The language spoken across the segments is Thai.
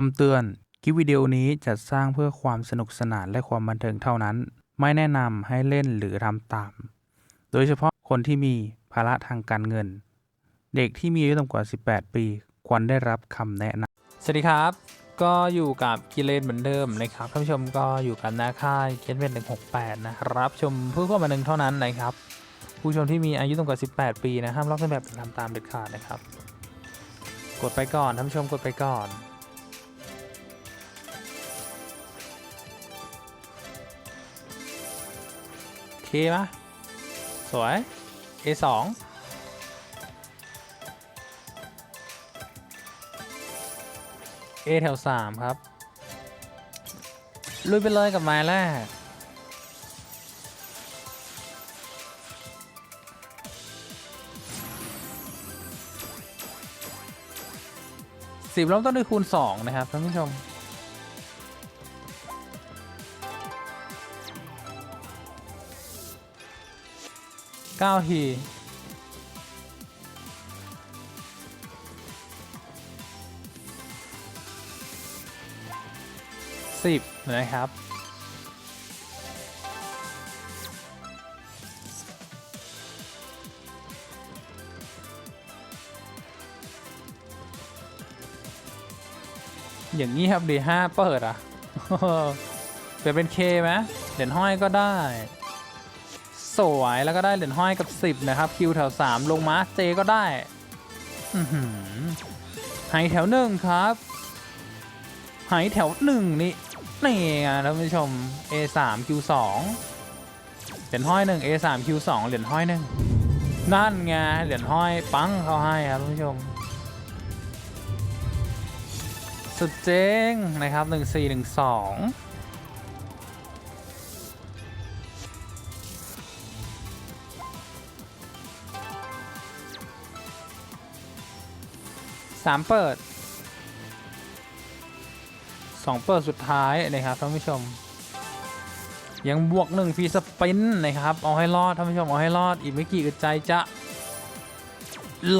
คำเตือน คลิปวิดีโอนี้จัดสร้างเพื่อความสนุกสนานและความบันเทิงเท่านั้น ไม่แนะนำให้เล่นหรือทำตาม โดยเฉพาะคนที่มีภาระทางการเงิน เด็กที่มีอายุต่ำกว่า 18 ปี ควรได้รับคำแนะนำสวัสดีครับ ก็อยู่กับกิเลนเหมือนเดิมนะครับท่านผู้ชมก็อยู่กันน้าค่ายเคนเวนหนึ่งหกแปดนะครับชมเพื่อความบันเทิงเท่านั้นนะครับ ผู้ชมที่มีอายุต่ำกว่า 18 ปีนะห้ามลอกเลียนแบบหรือทำตามเด็ดขาดนะครับ กดไปก่อนท่านผู้ชมกดไปก่อน โอเคปะสวย A2 A แถว 3 ครับ ลุยไปเลยกับไม้แรก สิบเริ่มต้นด้วยคูณ 2 นะครับท่านผู้ชม เก้าทีสิบนะครับ อย่างนี้ครับดีห้าเปิดอะเปลี่ยนเป็นเคไหมเหรียญห้อยก็ได้ สวยแล้วก็ได้เหรียญห้อยกับ 10 นะครับ คิวแถว 3 ลงมาเจก็ได้หือไฮแถวหนึ่งครับไฮแถวหนึ่งนี่นี่ไงท่านผู้ชม A3 Q2 เหรียญห้อยหนึ่ง A3 Q2 เหรียญห้อยหนึ่งนั่นไงเหรียญห้อยปังเขาให้ครับท่านผู้ชมสุดเจ๋งนะครับ 1412 สามเปิดสองเปิดสุดท้ายนะครับท่านผู้ชม ยังบวกหนึ่งฟรีสปินนะครับ เอาให้รอดท่านผู้ชมเอาให้รอดอีกไม่กี่อึดใจจะ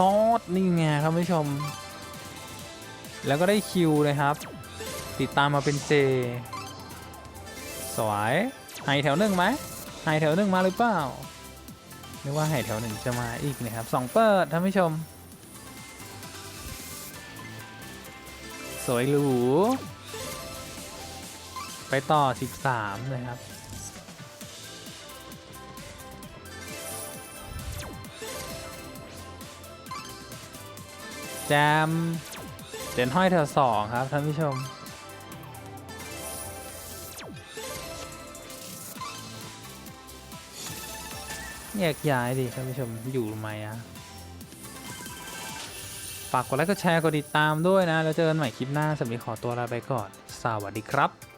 รอดนี่ไงท่านผู้ชม แล้วก็ได้คิวนะครับ ติดตามมาเป็นเจ สวยไฮแถวหนึ่งไหมไฮแถวหนึ่งมาหรือเปล่านึกว่าไฮแถวหนึ่งจะมาอีกนะครับสองเปิดท่านผู้ชม สวยหรู ไปต่อ 13 นะครับ แจมเหรียญห้อยแถวสองครับท่านผู้ชมแยกย้ายดิท่านผู้ชมอยู่ทำไมอะากกดไลค์กดแชร์กดติดตามด้วยนะ แล้วเจอกันใหม่คลิปหน้าสำหรับวันนี้ขอตัวลาไปก่อน สวัสดีครับ